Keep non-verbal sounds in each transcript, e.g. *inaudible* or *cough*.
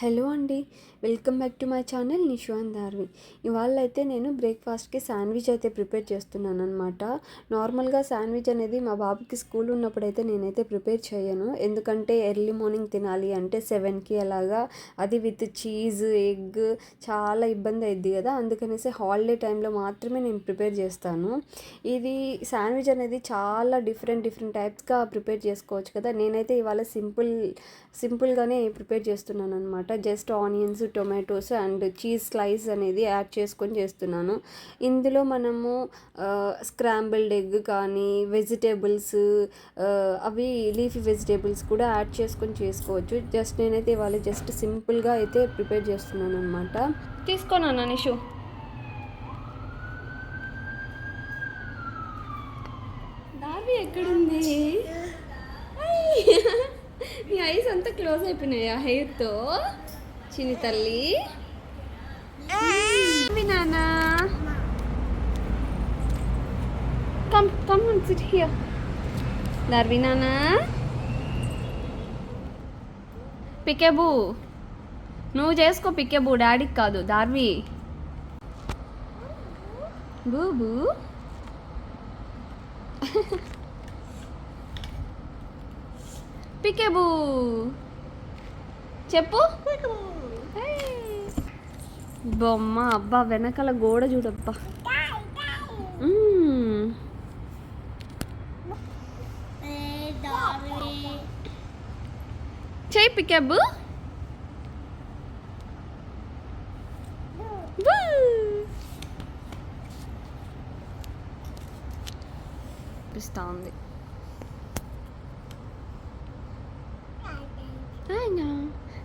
Hello అండి welcome back to my channel Nishan Darvi ఇవాళ అయితే నేను బ్రేక్ఫాస్ట్కి శాండ్విచ్ అయితే ప్రిపేర్ చేస్తున్నాను అనమాట నార్మల్గా శాండ్విచ్ అనేది మా బాబుకి స్కూల్ ఉన్నప్పుడు అయితే నేనైతే ప్రిపేర్ చేయను. ఎందుకంటే ఎర్లీ మార్నింగ్ తినాలి అంటే సెవెన్కి అలాగా అది విత్ చీజ్ ఎగ్ చాలా ఇబ్బంది అయింది కదా. అందుకనేసి హాలిడే టైంలో మాత్రమే నేను ప్రిపేర్ చేస్తాను. ఇది శాండ్విచ్ అనేది చాలా డిఫరెంట్ డిఫరెంట్ టైప్స్గా ప్రిపేర్ చేసుకోవచ్చు కదా. నేనైతే ఇవాళ సింపుల్ సింపుల్గానే ప్రిపేర్ చేస్తున్నాను అనమాట just onions tomatoes and cheese slice అనేది యాడ్ చేసుకొని చేస్తున్నాను. ఇందులో మనము స్క్రాంబుల్డ్ ఎగ్ కానీ వెజిటేబుల్స్ అవి లీఫీ వెజిటేబుల్స్ కూడా యాడ్ చేసుకొని చేసుకోవచ్చు. జస్ట్ నేనైతే ఇవాళ జస్ట్ సింపుల్గా అయితే ప్రిపేర్ చేస్తున్నాను అనమాట. తీసుకోనా నిషు. దావి ఎక్కడుంది? క్లోజ్ అయిపోయినాయా? హెయిర్తో? చిన్ని తల్లి. నానా come come sit here Darvi నానా పికెబు. నువ్వు చేసుకో పికెబు డాడీకి కాదు దార్వి. బూబు. *laughs* పికెబు. చెప్పు. బొమ్మ అబ్బా వెనకాల గోడ చూడబ్బా. మ్మ్. చెయ్యి పిస్తా ఉంది.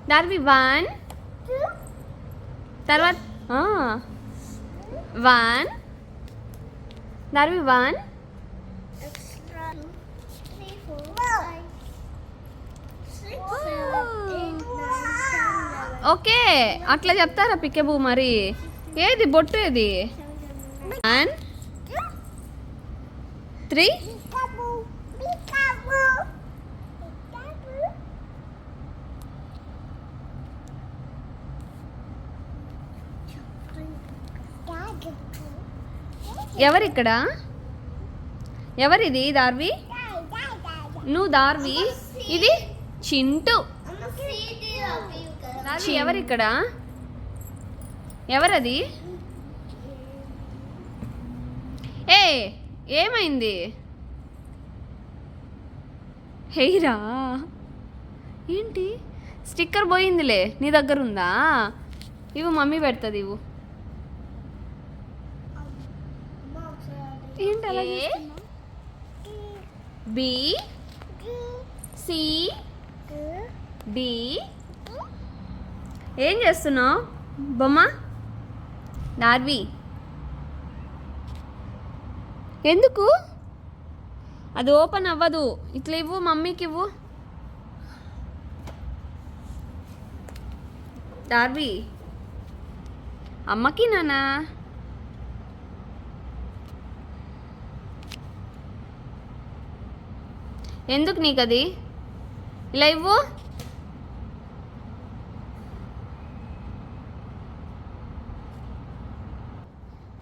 దార్వి వన్. తర్వాత వన్. దార్వి వన్. ఓకే అట్లా చెప్తారా పికెబు మరి? ఏది బొట్టు ఏది? వన్. త్రీ. ఎవరిక్కడ? ఎవరిది? దార్వి? నువ్వు దార్వి? ఇది చింటూ. ఎవరిక్కడ? ఎవరది? ఏ ఏమైంది? హెయిరా? ఏంటి? స్టిక్కర్ పోయిందిలే నీ దగ్గర ఉందా ఇవి మమ్మీ పెడుతుంది ఇవ్వు. ఏంటి అలా బి? సి? డి? ఏం చేస్తున్నావు? బొమ్మ? నార్వి? ఎందుకు? అది ఓపెన్ అవ్వదు. ఇట్లా ఇవ్వు మమ్మీకి ఇవ్వు. డార్వి అమ్మకి నానా? ఎందుకు నీకు అది ఇలా ఇవ్వు.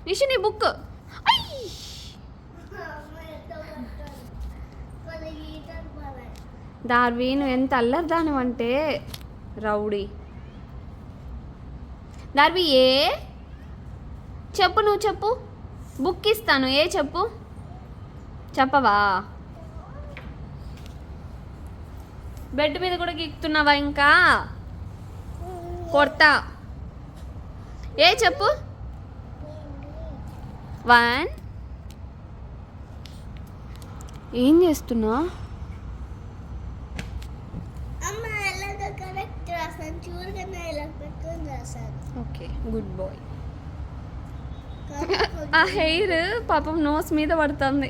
నిషు నీ బుక్. దార్వి నువ్వు ఎంత అల్లరిదాను అంటే రౌడీ. దార్వి ఏ? చెప్పు నువ్వు చెప్పు. బుక్ ఇస్తాను. ఏ చెప్పు? చెప్పవా? బెడ్ మీద కూడా గీక్తున్నావా ఇంకా? కొడతా. ఏ చెప్పు? వన్ ఏం చేస్తున్నా? ఓకే గుడ్ బాయ్ ఆ హెయిర్ పాపం నోస్ మీద పడుతుంది.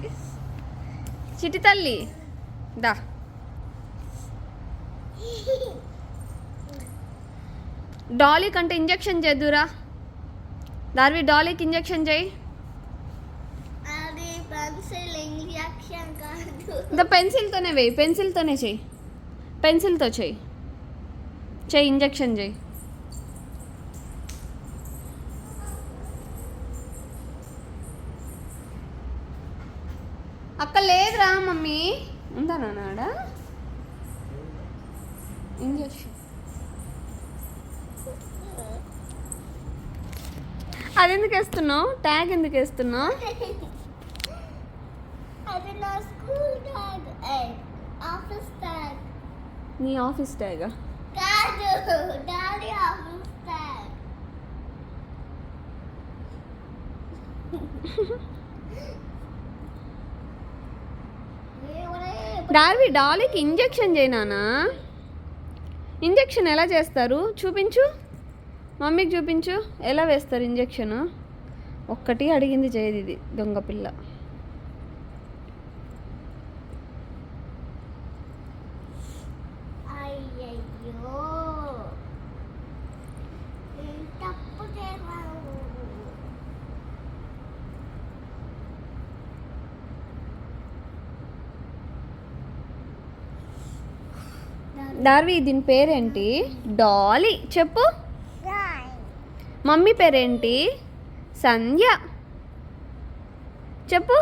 చిటి తల్లి దా. డాలీకి అంటే ఇంజెక్షన్ చేద్దురా దార్వి డాలీకి ఇంజెక్షన్ చేయి. పెన్సిల్తోనే వేయి పెన్సిల్తోనే చేయి. పెన్సిల్తో చేయి. చేయి ఇంజెక్షన్ చేయి. అక్క లేదురా మమ్మీ. ఉందా నాడా ఇంజక్షన్ అది ఎందుకు వేస్తున్నావు? ట్యాగ్ ఎందుకు వేస్తున్నావు? అది నా స్కూల్ ట్యాగ్ ఆఫీస్ ట్యాగ్ నీ ఆఫీస్ ట్యాగా కాదు డాడీ ఆఫీస్ ట్యాగ్ డార్వి డాలీకి ఇంజెక్షన్ చేయనానా? ఇంజెక్షన్ ఎలా చేస్తారు? చూపించు. మమ్మీకి చూపించు. ఎలా వేస్తారు ఇంజక్షను? ఒక్కటి అడిగింది చేయదు ఇది దొంగ పిల్ల డార్వి దీని పేరేంటి? డాలీ. చెప్పు. మమ్మీ పేరేంటి? సంధ్య. చెప్పు.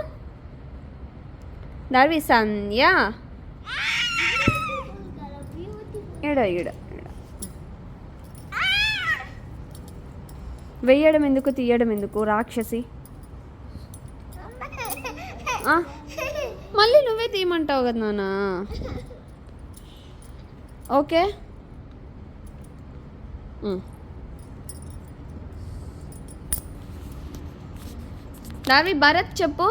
డార్వి సంధ్య. ఎడ ఎడ వెయ్యడం ఎందుకు తీయడం ఎందుకు రాక్షసి? మళ్ళీ నువ్వే తీయమంటావు కదా నానా? ఓకే. ఉమ్. భరత్ చెప్పు.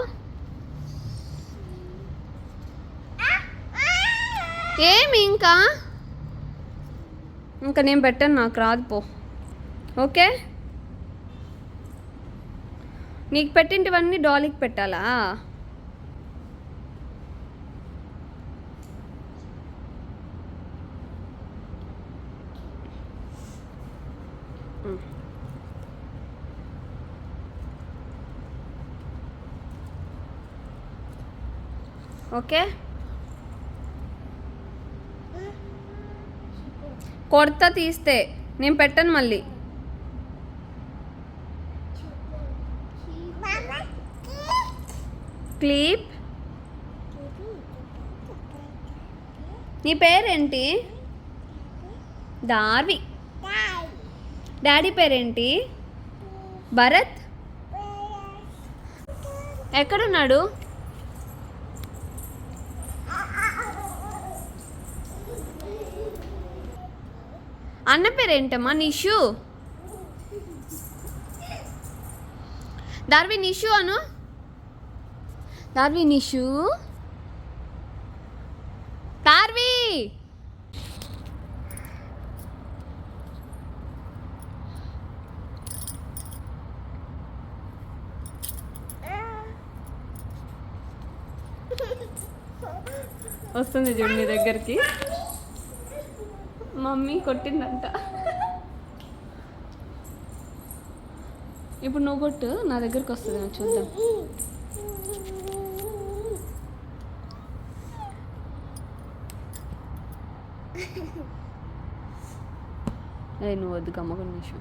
ఏమి ఇంకా? ఇంకా నేను పెట్టాను నాకు రాదు పో. ఓకే? నీకు పెట్టింటివన్నీ డాలీకి పెట్టాలా? ఓకే? కొడత తీస్తే నేను పెట్టను మళ్ళీ. క్లీప్. నీ పేరేంటి? దార్వి. డాడీ పేరేంటి? భరత్. ఎక్కడున్నాడు? అన్న పేరేంటమ్మా? నిషు. దార్వి నిషు అను? దార్వి నిషు. దార్వి! వస్తుంది చూడు మీ దగ్గరికి. మమ్మీ కొట్టిందంట. ఇప్పుడు నువ్వు కొట్టు నా దగ్గరకు వస్తుంది నేను చూద్దాం. అదే నువ్వు వద్దు గమ్మక నిమిషం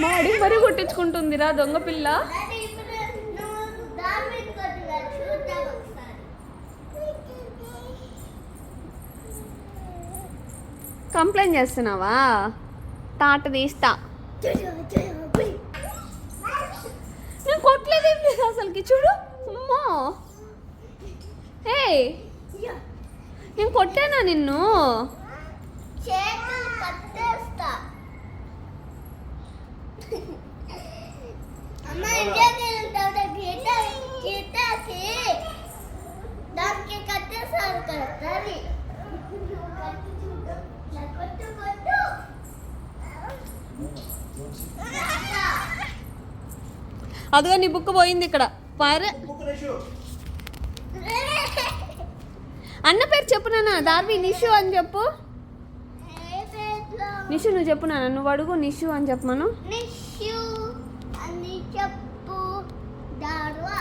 మా అడిగి మరీ కొట్టించుకుంటుందిరా దొంగ పిల్ల డాడీ ఇప్పుడు నువ్వు దాని మీద కొట్టుగా చూద్దాం ఒకసారి కంప్లైంట్ చేస్తున్నావా? తాట తీస్తా. నేను కొట్టలేదు ఏం లేదు అసలుకి చూడు. అమ్మా. ఏ నేను కొట్టానా నిన్ను? కట్టేస్తా దానికి కట్టేసారు కదా అదిగో నీ బుక్ పోయింది ఇక్కడ. పర్. అన్న పేరు చెప్పు నాన్న. దార్వి నిషు అని చెప్పు. నిషు నువ్వు చెప్పు నాన్న. నువ్వు అడుగు నిషు అని చెప్పమను. చెప్పు. దార్వా.